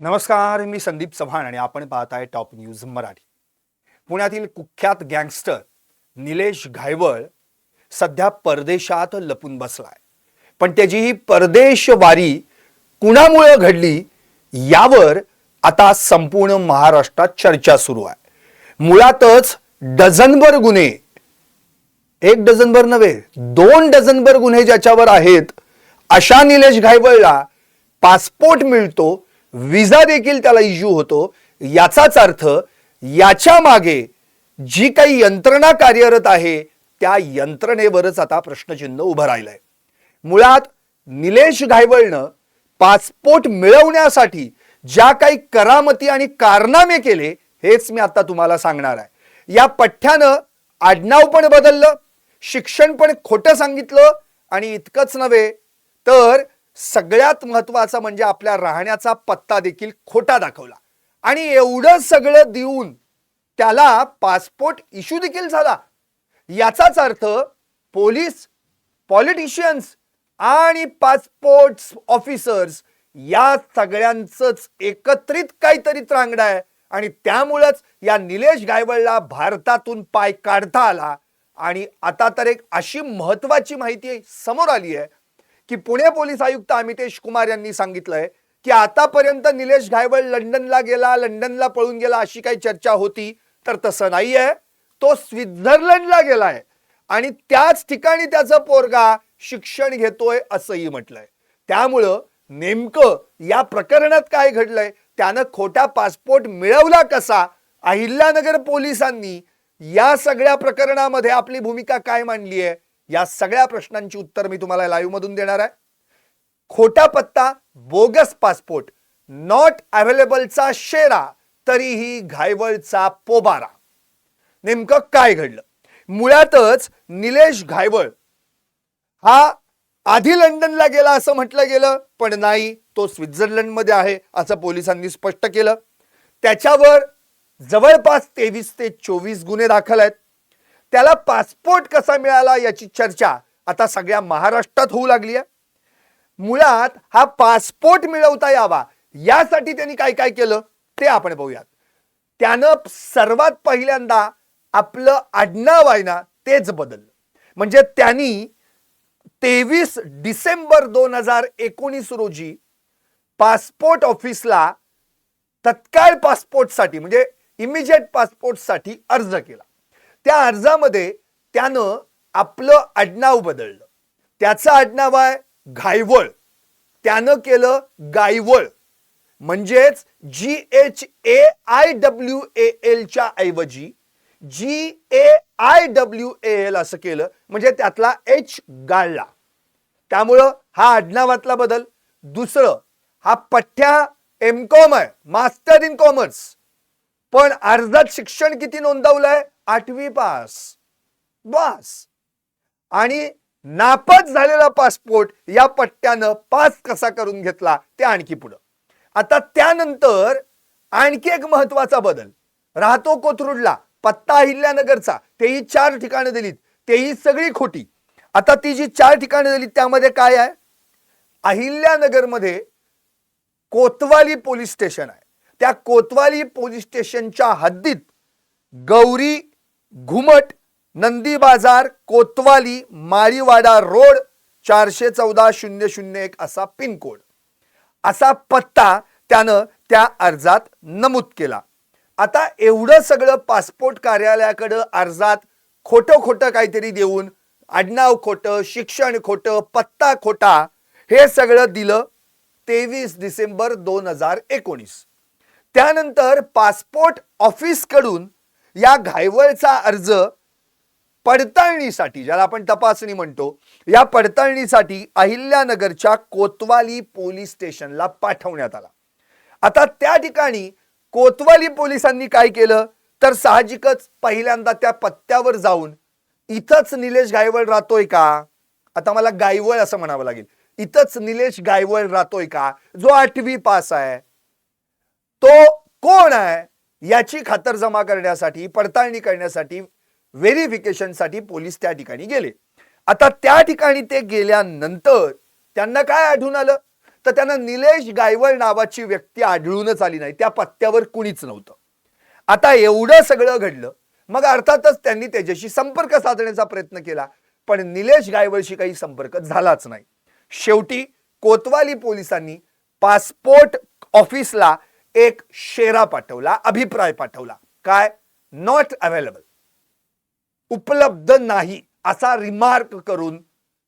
नमस्कार मी संदीप चव्हाण आणि आपण पाहत आहे टॉप न्यूज मराठी. पुण्यातील कुख्यात गँगस्टर निलेश घायवळ सध्या परदेशात लपून बसलाय. पण त्याची ही परदेशवारी कुणामुळे घडली यावर आता संपूर्ण महाराष्ट्रात चर्चा सुरू आहे. मुळातच डझनभर गुन्हे एक डझनभर नव्हे दोन डझनभर गुन्हे ज्याच्यावर आहेत अशा निलेश घायवळला पासपोर्ट मिळतो विजा देखील त्याला इश्यू होतो. याचाच अर्थ याच्या मागे जी काही यंत्रणा कार्यरत आहे त्या यंत्रणेवरच आता प्रश्नचिन्ह उभं राहिलंय. मुळात निलेश घायवळनं पासपोर्ट मिळवण्यासाठी ज्या काही करामती आणि कारनामे केले हेच मी आता तुम्हाला सांगणार आहे. या पठ्ठ्यानं आडनाव पण बदललं शिक्षण पण खोटं सांगितलं आणि इतकंच नव्हे तर सगळ्यात महत्वाचं म्हणजे आपल्या राहण्याचा पत्ता देखील खोटा दाखवला. आणि एवढं सगळं देऊन त्याला पासपोर्ट इश्यू देखील झाला. याचाच अर्थ पोलीस पॉलिटिशियन्स आणि पासपोर्ट ऑफिसर्स या सगळ्यांचंच एकत्रित काहीतरी त्रांगडा आहे. आणि त्यामुळंच या निलेश गायवळला भारतातून पाय काढता आला. आणि आता तर एक अशी महत्वाची माहिती समोर आली आहे. की पुणे पोलीस आयुक्त अमितेश कुमार यांनी सांगितलंय की आतापर्यंत निलेश घायवळ लंडनला गेला लंडनला पळून गेला अशी काही चर्चा होती तर तसं नाहीये. तो स्वित्झर्लंडला गेलाय आणि त्याच ठिकाणी त्याचं पोरगा शिक्षण घेतोय असंही म्हटलंय. त्यामुळं नेमकं या प्रकरणात काय घडलंय त्यानं खोटा पासपोर्ट मिळवला कसा अहिल्यानगर पोलिसांनी या सगळ्या प्रकरणामध्ये आपली भूमिका काय मांडली आहे या सगळ्या प्रश्नांची उत्तर मी तुम्हाला लाईव्ह मधून देणार आहे. खोटा पत्ता बोगस पासपोर्ट नॉट अवेलेबलचा शेरा तरीही घायवळचा पोबारा. नेमकं काय घडलं? मुळातच निलेश घायवळ हा आधी लंडनला गेला असं म्हटलं गेलं पण नाही तो स्वित्झर्लंडमध्ये आहे असं पोलिसांनी स्पष्ट केलं. त्याच्यावर जवळपास तेवीस ते चोवीस गुन्हे दाखल आहेत. त्याला पासपोर्ट कसा मिळाला याची चर्चा आता सगळ्या महाराष्ट्रात होऊ लागली आहे. मुळात हा पासपोर्ट मिळवता यावा यासाठी त्यांनी काय काय केलं ते आपण पाहूयात त्यानं सर्वात पहिल्यांदा आपलं आडनाव आहे ना तेच बदललं. म्हणजे त्यांनी तेवीस डिसेंबर दोन हजार एकोणीस रोजी पासपोर्ट ऑफिसला तत्काळ पासपोर्टसाठी म्हणजे इमिजिएट पासपोर्टसाठी अर्ज केला. त्या अर्जामध्ये त्यानं आपलं आडनाव बदललं. त्याचं आडनाव आहे घायवळ त्यानं केलं गायवळ म्हणजेच G H A I W A एलच्या ऐवजी G A I W A L असं केलं म्हणजे त्यातला एच गाळला. त्यामुळं हा आडनावातला बदल. दुसरं हा पठ्ठ्या एम कॉम आहे मास्टर इन कॉमर्स पण अर्धात शिक्षण किती नोंदवलंय? आठवी पास. बस. आणि नापास झालेला पासपोर्ट या पट्ट्यानं पास कसा करून घेतला ते आणखी पुढं. आता त्यानंतर आणखी एक महत्त्वाचा बदल. राहतो कोथरूडला पत्ता अहिल्यानगरचा तेही चार ठिकाणं दिलीत तेही सगळी खोटी. आता ती जी चार ठिकाणं दिलीत त्यामध्ये काय आहे? अहिल्यानगरमध्ये कोतवाली पोलीस स्टेशन आहे. त्या कोतवाली पोलीस स्टेशनच्या हद्दीत गौरी घुमट नंदी बाजार कोतवाली माळीवाडा रोड चारशे चौदा शून्य शून्य एक असा पिनकोड. असा पत्ता त्यानं त्या अर्जात नमूद केला. आता एवढं सगळं पासपोर्ट कार्यालयाकडं अर्जात खोटं खोटं काहीतरी देऊन आडनाव खोटं शिक्षण खोटं पत्ता खोटा हे सगळं दिलं तेवीस डिसेंबर दोन हजार एकोणीस. त्यानंतर पासपोर्ट ऑफिसकडून या घायवळचा अर्ज पडताळणीसाठी ज्याला आपण तपासणी म्हणतो या पडताळणीसाठी अहिल्यानगरच्या कोतवाली पोलीस स्टेशनला पाठवण्यात आला. आता त्या ठिकाणी कोतवाली पोलिसांनी काय केलं? तर साहजिकच पहिल्यांदा त्या पत्त्यावर जाऊन इथंच निलेश गायवळ राहतोय का? आता मला गायवळ असं म्हणावं लागेल. इथंच निलेश गायवळ राहतोय का? जो आठवी पास आहे. तो कोण आहे याची खातरजमा करण्यासाठी पडताळणी करण्यासाठी व्हेरिफिकेशनसाठी पोलीस त्या ठिकाणी गेले. आता त्या ठिकाणी ते गेल्यानंतर त्यांना काय आढळून आलं? तर त्यांना निलेश गायवळ नावाची व्यक्ती आढळूनच आली नाही. त्या पत्त्यावर कुणीच नव्हतं. आता एवढं सगळं घडलं मग अर्थातच त्यांनी त्याच्याशी संपर्क साधण्याचा प्रयत्न केला पण निलेश गायवळशी काही संपर्क झालाच नाही. शेवटी कोतवाली पोलिसांनी पासपोर्ट ऑफिसला एक शेरा पाठवला अभिप्राय पाठवला. काय? नॉट अवेलेबल उपलब्ध नाही असा रिमार्क करून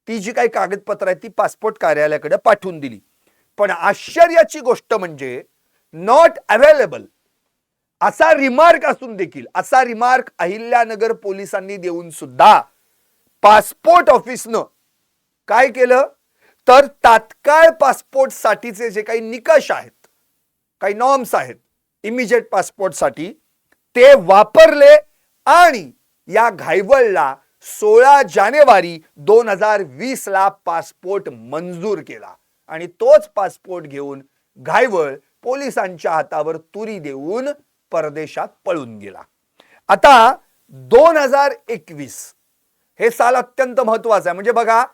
ती जी काही कागदपत्र आहेत ती पासपोर्ट कार्यालयाकडे पाठवून दिली. पण आश्चर्याची गोष्ट म्हणजे नॉट अवेलेबल असा रिमार्क असून देखील असा रिमार्क अहिल्यानगर पोलिसांनी देऊन सुद्धा पासपोर्ट ऑफिसनं काय केलं? तर तात्काळ पासपोर्ट साठीचे जे काही निकष आहेत काही नॉर्म्स आहेत. इमिजिएट पासपोर्टसाठी ते वापरले आणि या घायवळला सोळा जानेवारी दोन हजार वीसला पासपोर्ट मंजूर केला. आणि तोच पासपोर्ट घेऊन घायवळ पोलिसांच्या हातावर तुरी देऊन परदेशात पळून गेला. आता दोन हजार एकवीस हे साल अत्यंत महत्वाचं आहे. म्हणजे बघा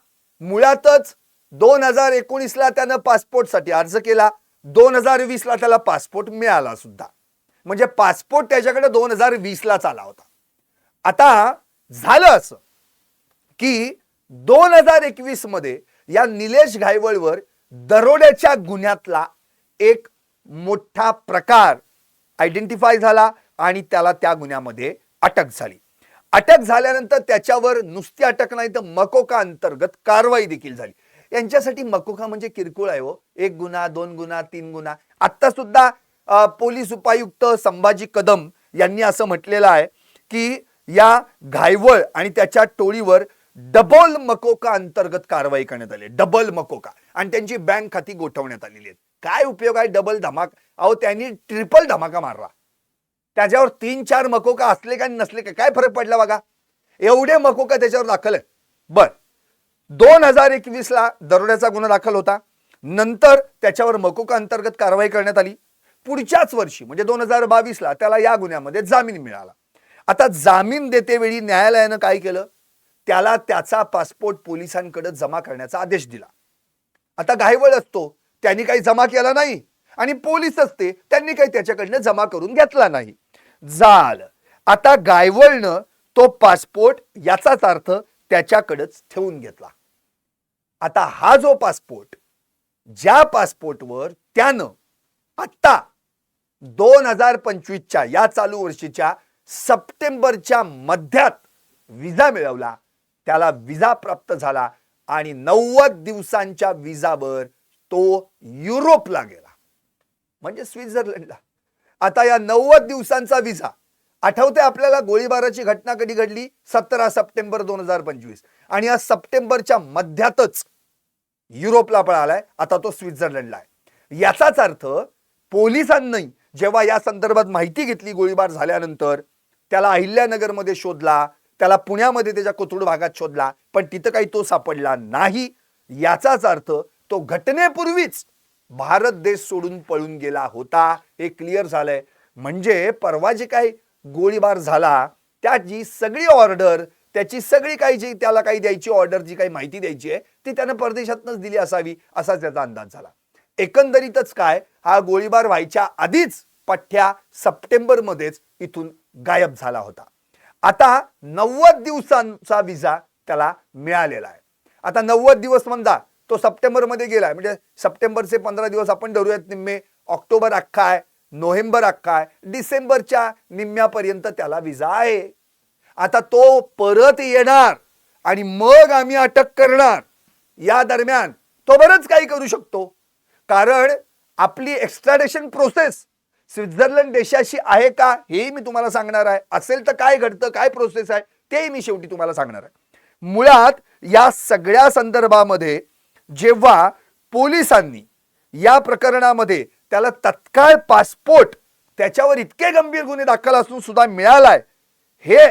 मुळातच दोन हजार एकोणीसला त्यानं पासपोर्टसाठी अर्ज केला. दोन हजार वीसला त्याला पासपोर्ट मिळाला सुद्धा. म्हणजे पासपोर्ट त्याच्याकडे दोन हजार वीसलाच आला होता. आता झालं असं की दोन हजार एकवीसमध्ये या निलेश घायवळवर दरोड्याच्या गुन्ह्यातला एक मोठा प्रकार आयडेंटिफाय झाला आणि त्याला त्या गुन्ह्यामध्ये अटक झाली. अटक झाल्यानंतर त्याच्यावर नुसती अटक नाही तर मकोका अंतर्गत कारवाई देखील झाली. यांच्यासाठी मकोका म्हणजे किरकोळ आहे हो. एक गुन्हा दोन गुन्हा तीन गुन्हा. आता सुद्धा पोलीस उपायुक्त संभाजी कदम यांनी असं म्हटलेलं आहे की या घायवळ आणि त्याच्या टोळीवर डबल मकोका अंतर्गत कारवाई करण्यात आली डबल मकोका. आणि त्यांची बँक खाती गोठवण्यात आलेली आहेत. काय उपयोग आहे डबल धमाक? अहो त्यांनी ट्रिपल धमाका मारला. त्याच्यावर तीन चार मकोका असले का नसले का? काय फरक पडला बघा. एवढे मकोका त्याच्यावर दाखल आहेत. बर. दोन हजार एकवीसला दरोड्याचा गुन्हा दाखल होता. नंतर त्याच्यावर मकोका अंतर्गत कारवाई करण्यात आली. पुढच्याच वर्षी म्हणजे दोन हजार बावीसला त्याला या गुन्ह्यामध्ये जामीन मिळाला. आता जामीन देतेवेळी न्यायालयानं काय केलं? त्याला त्याचा पासपोर्ट पोलिसांकडे जमा करण्याचा आदेश दिला. आता घायवळ असतो त्यांनी काही जमा केला नाही. आणि पोलीस असते त्यांनी काही त्याच्याकडनं जमा करून घेतला नाही. झालं. आता गायवळनं तो पासपोर्ट याचाच अर्थ त्याच्याकडेच ठेवून घेतला. आता हा जो पासपोर्ट ज्या पासपोर्टवर त्यानं आत्ता दोन हजार पंचवीसच्या या चालू वर्षीच्या सप्टेंबरच्या मध्यात विजा मिळवला त्याला विजा प्राप्त झाला आणि नव्वद दिवसांच्या विजावर तो युरोपला गेला. म्हणजे स्वित्झर्लंडला. आता या नव्वद दिवसांचा विजा आठवते आपल्याला गोळीबाराची घटना कधी घडली? सतरा सप्टेंबर दोन हजार पंचवीस. आणि या सप्टेंबरच्या मध्यातच युरोपला पळालाय. आता तो स्वित्झर्लंडला आहे. याचाच अर्थ पोलिसांनी जेव्हा या संदर्भात माहिती घेतली गोळीबार झाल्यानंतर त्याला अहिल्यानगरमध्ये शोधला त्याला पुण्यामध्ये त्याच्या कोथरूड भागात शोधला पण तिथं काही तो सापडला नाही. याचाच अर्थ तो घटनेपूर्वीच भारत देश सोडून पळून गेला होता. हे क्लिअर झालंय. म्हणजे परवा जे काही गोळीबार झाला त्याची सगळी ऑर्डर त्याची सगळी काही जी त्याला काही द्यायची ऑर्डर जी काही माहिती द्यायची आहे ती त्यानं परदेशातनच दिली असावी असा त्याचा अंदाज झाला. एकंदरीतच काय हा गोळीबार व्हायच्या आधीच पठ्ठ्या सप्टेंबरमध्येच इथून गायब झाला होता. आता नव्वद दिवसांचा विजा त्याला मिळालेला आहे. आता नव्वद दिवस समजा तो सप्टेंबरमध्ये गेला गेलाय म्हणजे सप्टेंबरचे पंधरा दिवस आपण धरूयात निम्मे ऑक्टोबर अख्खा आहे नोव्हेंबर अख्खा आहे. डिसेंबरच्या निम्म्यापर्यंत त्याला विजा आहे. आता तो परत येणार आणि मग आम्ही अटक करणार. या दरम्यान तो बरंच काही करू शकतो. कारण आपली एक्स्ट्राडेशन प्रोसेस स्वित्झर्लंड देशाशी आहे का हेही मी तुम्हाला सांगणार आहे. असेल तर काय घडतं काय प्रोसेस आहे तेही मी शेवटी तुम्हाला सांगणार आहे. मुळात या सगळ्या संदर्भामध्ये जेव्हा पोलिसांनी या प्रकरणामध्ये त्याला तत्काळ पासपोर्ट त्याच्यावर इतके गंभीर गुन्हे दाखल असून सुद्धा मिळालाय हे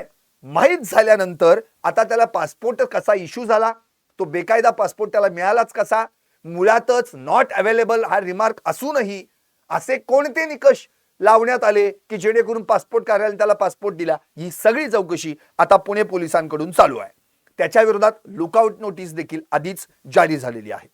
माहीत झाल्यानंतर आता त्याला पासपोर्ट कसा इश्यू झाला? तो बेकायदा पासपोर्ट त्याला मिळालाच कसा? मुळातच नॉट अवेलेबल हा रिमार्क असूनही असे कोणते निकष लावण्यात आले की जेणेकरून पासपोर्ट कार्यालयाने त्याला पासपोर्ट दिला? ही सगळी चौकशी आता पुणे पोलिसांकडून चालू आहे. त्याच्या विरोधात लुकआउट नोटीस देखील आधीच जारी झालेली आहे.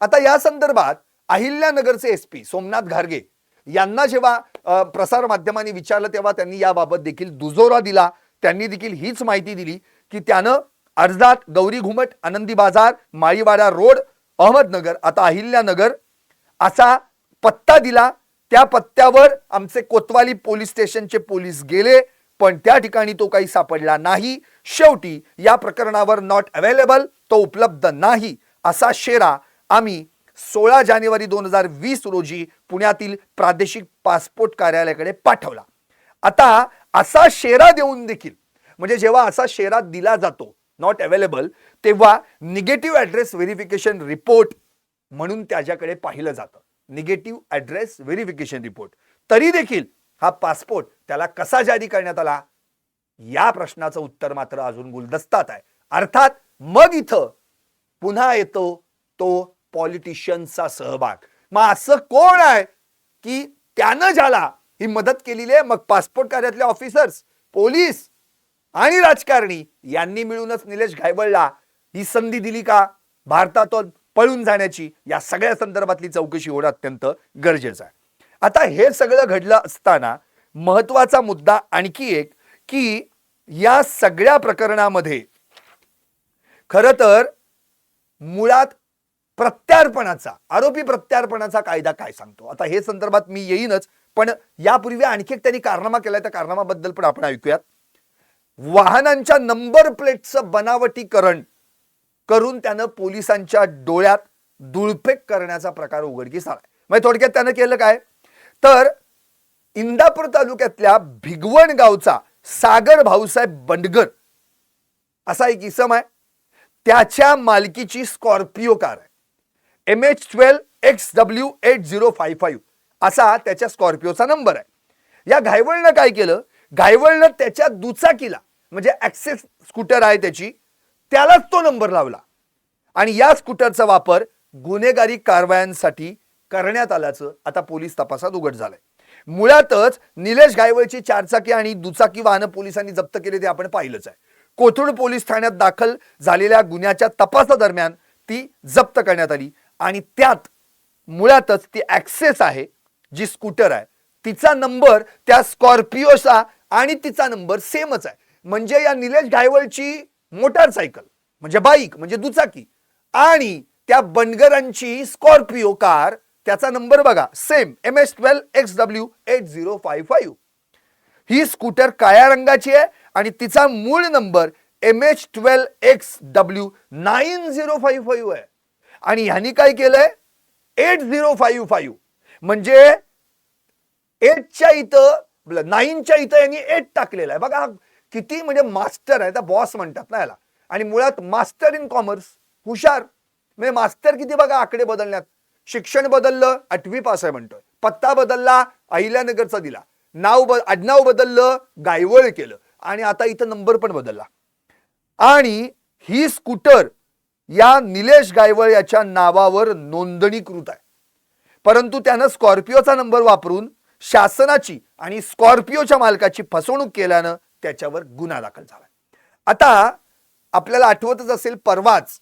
आता या संदर्भात अहिल्यानगरचे एस पी सोमनाथ घारगे यांना जेव्हा प्रसार माध्यमांनी विचारलं तेव्हा त्यांनी याबाबत देखील दुजोरा दिला. त्यांनी देखील हीच माहिती दिली की त्यानं अर्जात गौरी घुमट आनंदी बाजार माळीवाडा रोड अहमदनगर आता अहिल्यानगर असा पत्ता दिला. त्या पत्त्यावर आमचे कोतवाली पोलीस स्टेशनचे पोलीस गेले पण त्या ठिकाणी तो काही सापडला नाही. शेवटी या प्रकरणावर नॉट अवेलेबल तो उपलब्ध नाही असा शेरा आम्ही सोळा जानेवारी दोन हजार वीस रोजी पुण्यातील प्रादेशिक पासपोर्ट कार्यालयाकडे पाठवला. आता असा शेरा देऊन देखील म्हणजे जेव्हा असा शेरा दिला जातो नॉट अवेलेबल तेव्हा निगेटिव्ह ऍड्रेस व्हेरिफिकेशन रिपोर्ट म्हणून त्याच्याकडे पाहिलं जातं. निगेटिव्ह ऍड्रेस व्हेरिफिकेशन रिपोर्ट तरी देखील हा पासपोर्ट त्याला कसा जारी करण्यात आला? या प्रश्नाचं उत्तर मात्र अजून गुलदस्तात आहे. अर्थात मग इथं पुन्हा येतो तो पॉलिटिशियनचा सहभाग. मग असं कोण आहे की त्यानं ज्याला ही मदत केलेली आहे? मग पासपोर्ट कार्यातले ऑफिसर्स पोलीस आणि राजकारणी यांनी मिळूनच निलेश घायवळला ही संधी दिली का? भारतातून पळून जाण्याची या सगळ्या संदर्भातली चौकशी होणं अत्यंत गरजेचं आहे. आता हे सगळं घडलं असताना महत्त्वाचा मुद्दा आणखी एक की या सगळ्या प्रकरणामध्ये खर तर मुळात प्रत्यार्पणाचा आरोपी प्रत्यार्पणाचा कायदा काय सांगतो? आता हे संदर्भात मी येईनच पण यापूर्वी आणखी एक त्यांनी कारनामा केलाय त्या कारनामाबद्दल पण आपण ऐकूयात. वाहनांच्या नंबर प्लेटचं बनावटीकरण करून त्यानं पोलिसांच्या डोळ्यात दुळफेक करण्याचा प्रकार उघडकीस आलाय. म्हणजे थोडक्यात त्यानं केलं काय? तर इंदापूर तालुक्यातल्या भिगवण गावचा सागर भाऊसाहेब बंडगर असा एक इसम आहे. त्याच्या मालकीची स्कॉर्पिओ कार आहे. M H twelve X W eight zero five five असा त्याच्या स्कॉर्पिओचा नंबर आहे. या घायवळनं काय केलं? घायवळनं त्याच्या दुचाकीला म्हणजे ऍक्सेस स्कूटर आहे त्याची त्यालाच तो नंबर लावला. आणि या स्कूटरचा वापर गुन्हेगारी कारवायांसाठी करण्यात आल्याचं आता पोलीस तपासात उघड झालंय. मुळातच निलेश गायवळची चारचाकी आणि दुचाकी वाहनं पोलिसांनी जप्त केले ते आपण पाहिलंच आहे. कोथरूड पोलीस ठाण्यात दाखल झालेल्या गुन्ह्याच्या तपासादरम्यान ती जप्त करण्यात आली. आणि त्यात मुळातच ती ऍक्सेस आहे जी स्कूटर आहे. तिचा नंबर त्या स्कॉर्पिओचा आणि तिचा नंबर सेमच आहे. म्हणजे या निलेश घायवळची मोटारसायकल म्हणजे बाईक म्हणजे दुचाकी आणि त्या बनगरांची स्कॉर्पिओ कार त्याचा नंबर बघा same M S twelve X W eight zero five five ही स्कूटर काळ्या रंगाची आहे आणि तिचा मूळ number M H twelve X W nine zero five five आहे. आणि ह्यांनी काय केलंय? एट झिरो फाईव्ह फाईव्ह म्हणजे एटच्या इथं नाईनच्या इथं यांनी एट टाकलेलं आहे. बघा किती म्हणजे मास्टर आहे. त्या बॉस म्हणतात ना याला. आणि मुळात मास्टर इन कॉमर्स हुशार. म्हणजे मास्टर किती बघा आकडे बदलण्यात. शिक्षण बदललं आठवी पास आहे म्हणतोय. पत्ता बदलला अहिल्यानगरचा दिला. नाव ब आडनाव बदललं गायवळ केलं. आणि आता इथं नंबर पण बदलला. आणि ही स्कूटर या निलेश गायवळ याच्या नावावर नोंदणीकृत आहे. परंतु त्यानं स्कॉर्पिओचा नंबर वापरून शासनाची आणि स्कॉर्पिओच्या मालकाची फसवणूक केल्यानं त्याच्यावर गुन्हा दाखल झाला आता आपल्याला आठवतच असेल परवाच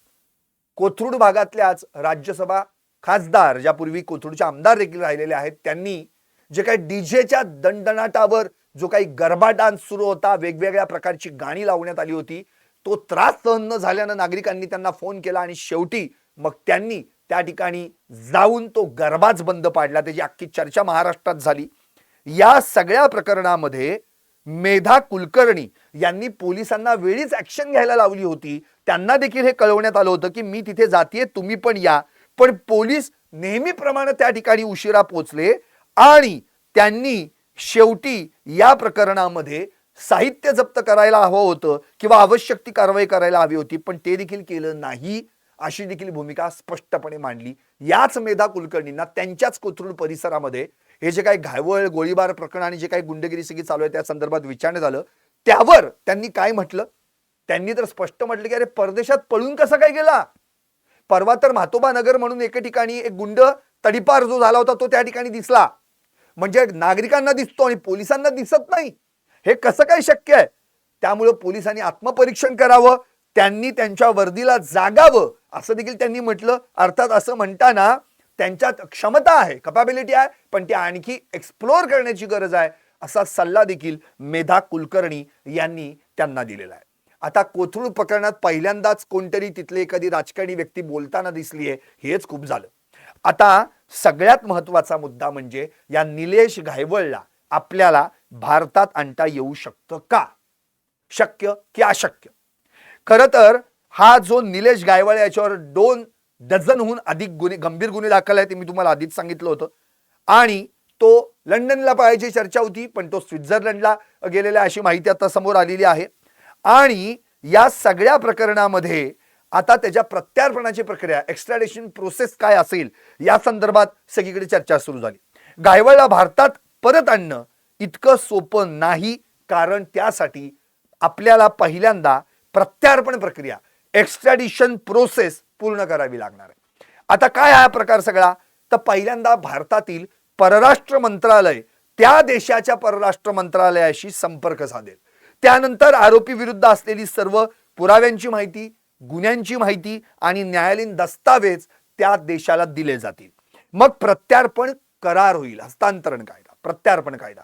कोथरूड भागातल्याच राज्यसभा खासदार ज्यापूर्वी कोथरूडचे आमदार देखील राहिलेले आहेत त्यांनी जे काही डीजेच्या दणदणाटावर जो काही गरबा डान्स सुरू होता वेगवेगळ्या प्रकारची गाणी लावण्यात आली होती तो त्रास सहन न झाल्यानं नागरिकांनी त्यांना फोन केला आणि शेवटी मग त्यांनी त्या ठिकाणी जाऊन तो गरबाच बंद पाडला. त्याची अख्खी चर्चा महाराष्ट्रात झाली. या सगळ्या प्रकरणामध्ये मेधा कुलकर्णी यांनी पोलिसांना वेळीच ऍक्शन घ्यायला लावली होती. त्यांना देखील हे कळवण्यात आलं होतं की मी तिथे जातीये तुम्ही पण या. पण पोलीस नेहमीप्रमाणे त्या ठिकाणी उशिरा पोचले आणि त्यांनी शेवटी या प्रकरणामध्ये साहित्य जप्त करायला हवं होतं किंवा आवश्यक ती कारवाई करायला हवी होती पण ते देखील केलं नाही अशी देखील भूमिका स्पष्टपणे मांडली. याच मेधा कुलकर्णींना त्यांच्याच कोथरूड परिसरामध्ये हे जे काही घायवळ गोळीबार प्रकरण आणि जे काही गुंडगिरी सगळी चालू आहे त्या संदर्भात विचारणं झालं. त्यावर त्यांनी काय म्हटलं? त्यांनी तर स्पष्ट म्हटलं की अरे परदेशात पळून कसा काय गेला? परवा तर म्हातोबा नगर म्हणून एके ठिकाणी एक गुंड तडीपार जो झाला होता तो त्या ठिकाणी दिसला. म्हणजे नागरिकांना दिसतो आणि पोलिसांना दिसत नाही. हे कसं काय शक्य आहे? त्यामुळं पोलिसांनी आत्मपरीक्षण करावं त्यांनी त्यांच्या वर्दीला जागावं असं देखील त्यांनी म्हटलं. अर्थात असं म्हणताना त्यांच्यात क्षमता आहे कपॅबिलिटी आहे पण ती आणखी एक्सप्लोर करण्याची गरज आहे असा सल्ला देखील मेधा कुलकर्णी यांनी त्यांना दिलेला आहे. आता कोथरूड प्रकरणात पहिल्यांदाच कोणतरी तिथले एखादी राजकारणी व्यक्ती बोलताना दिसली आहे हेच खूप झालं. आता सगळ्यात महत्त्वाचा मुद्दा म्हणजे या निलेश घायवळला आपल्याला भारतात आणता येऊ शकतं का? शक्य की अशक्य? खरं तर हा जो निलेश गायवाळे याच्यावर दोन डझनहून अधिक गुन्हे गंभीर गुन्हे दाखल आहेत ते मी तुम्हाला आधीच सांगितलं होतं. आणि तो लंडनला पाहायची चर्चा होती पण तो स्वित्झर्लंडला गेलेला अशी माहिती आता समोर आलेली आहे. आणि या सगळ्या प्रकरणामध्ये आता त्याच्या प्रत्यार्पणाची प्रक्रिया एक्स्ट्राडेशन प्रोसेस काय असेल या संदर्भात सगळीकडे चर्चा सुरू झाली. गायवळला भारतात परत आणणं इतकं सोपं नाही कारण त्यासाठी आपल्याला पहिल्यांदा प्रत्यार्पण प्रक्रिया एक्स्ट्रॅडिशन प्रोसेस पूर्ण करावी लागणार आहे. आता काय हा प्रकार सगळा? तर पहिल्यांदा भारतातील परराष्ट्र मंत्रालय त्या देशाच्या परराष्ट्र मंत्रालयाशी संपर्क साधेल. त्यानंतर आरोपी विरुद्ध असलेली सर्व पुराव्यांची माहिती गुन्ह्यांची माहिती आणि न्यायालयीन दस्तावेज त्या देशाला दिले जातील. मग प्रत्यार्पण करार होईल. हस्तांतरण कायदा प्रत्यार्पण कायदा.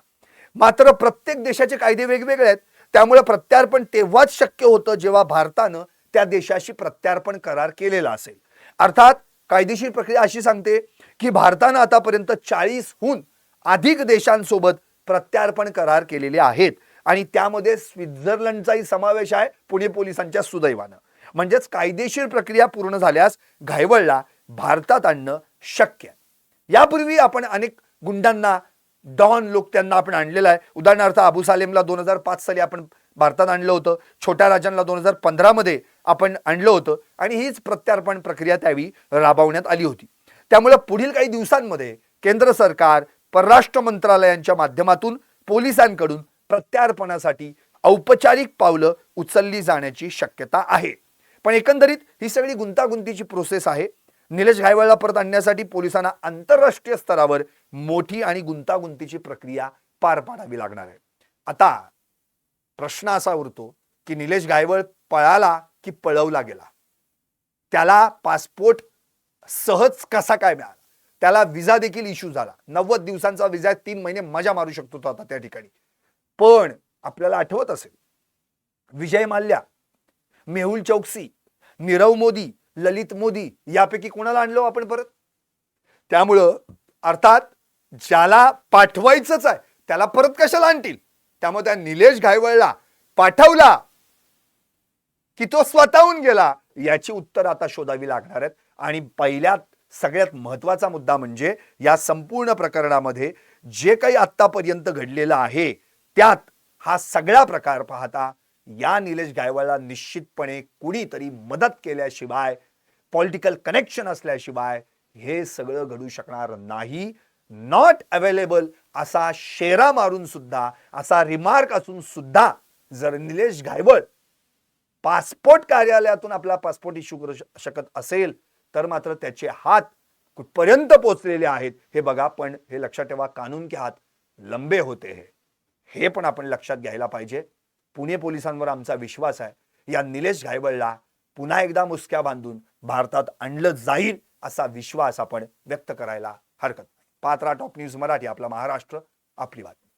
मात्र प्रत्येक देशाचे कायदे वेगवेगळे आहेत. त्यामुळे प्रत्यार्पण तेव्हाच शक्य होतं जेव्हा भारतानं त्या देशाशी प्रत्यार्पण करार केलेला असेल. अर्थात कायदेशीर प्रक्रिया अशी सांगते की भारतानं आतापर्यंत चाळीसहून अधिक देशांसोबत प्रत्यार्पण करार केलेले आहेत. आणि त्यामध्ये स्वित्झर्लंडचाही समावेश आहे पुणे पोलिसांच्या सुदैवानं. म्हणजेच कायदेशीर प्रक्रिया पूर्ण झाल्यास घायवळला भारतात आणणं शक्य यापूर्वी आपण अनेक गुंडांना डॉन लोक त्यांना आपण आणलेला आहे. उदाहरणार्थ अबू सालेमला दोन हजार पाच साली आपण भारतात आणलं होतं. छोट्या राजांना दोन हजार पंधरामध्ये आपण आणलं होतं. आणि हीच प्रत्यार्पण प्रक्रिया त्यावेळी राबवण्यात आली होती. त्यामुळे पुढील काही दिवसांमध्ये केंद्र सरकार परराष्ट्र मंत्रालयांच्या माध्यमातून पोलिसांकडून प्रत्यार्पणासाठी औपचारिक पावलं उचलली जाण्याची शक्यता आहे. पण एकंदरीत ही सगळी गुंतागुंतीची प्रोसेस आहे. निलेश घायवळला परत आणण्यासाठी पोलिसांना आंतरराष्ट्रीय स्तरावर मोठी आणि गुंतागुंतीची प्रक्रिया पार पाडावी लागणार आहे. आता प्रश्न असा उरतो की निलेश गायवळ पळाला की पळवला गेला? त्याला पासपोर्ट सहज कसा काय मिळाला? त्याला विजा देखील इश्यू झाला. नव्वद दिवसांचा विजा तीन महिने मजा मारू शकतो तो आता त्या ठिकाणी. पण आपल्याला आठवत असेल विजय माल्या मेहुल चौकसी नीरव मोदी ललित मोदी यापैकी कोणाला आणलो हो आपण परत? त्यामुळं अर्थात ज्याला पाठवायचंच आहे त्याला परत कशाला आणतील? त्यामुळे त्या निलेश घायवळला पाठवला की तो स्वतःहून गेला याची उत्तर आता शोधावी लागणार आहेत. आणि पहिल्यात सगळ्यात महत्त्वाचा मुद्दा म्हणजे या संपूर्ण प्रकरणामध्ये जे काही आत्तापर्यंत घडलेलं आहे त्यात हा सगळा प्रकार पाहता या निलेश गायवाला निश्चितपणे कुणीतरी मदत केल्याशिवाय पॉलिटिकल कनेक्शन असल्याशिवाय हे सगळं घडू शकणार नाही. नॉट अवेलेबल असा शेरा मारून सुद्धा असा रिमार्क असून सुद्धा जर निलेश घायवळ पासपोर्ट कार्यालयातून आपला पासपोर्ट इश्यू करू शकत असेल तर मात्र त्याचे हात कुठपर्यंत पोचलेले आहेत हे बघा. पण हे लक्षात ठेवा कानून के हात लंबे होते हे. हे पण आपण लक्षात घ्यायला पाहिजे. पुणे पोलिसांवर आमचा विश्वास आहे. या निलेश घायवळला पुन्हा एकदा मुसक्या बांधून भारतात आणलं जाईल असा विश्वास आपण व्यक्त करायला हरकत नाही. पात्रा टॉप न्यूज मराठी आपला महाराष्ट्र आपली बातमी.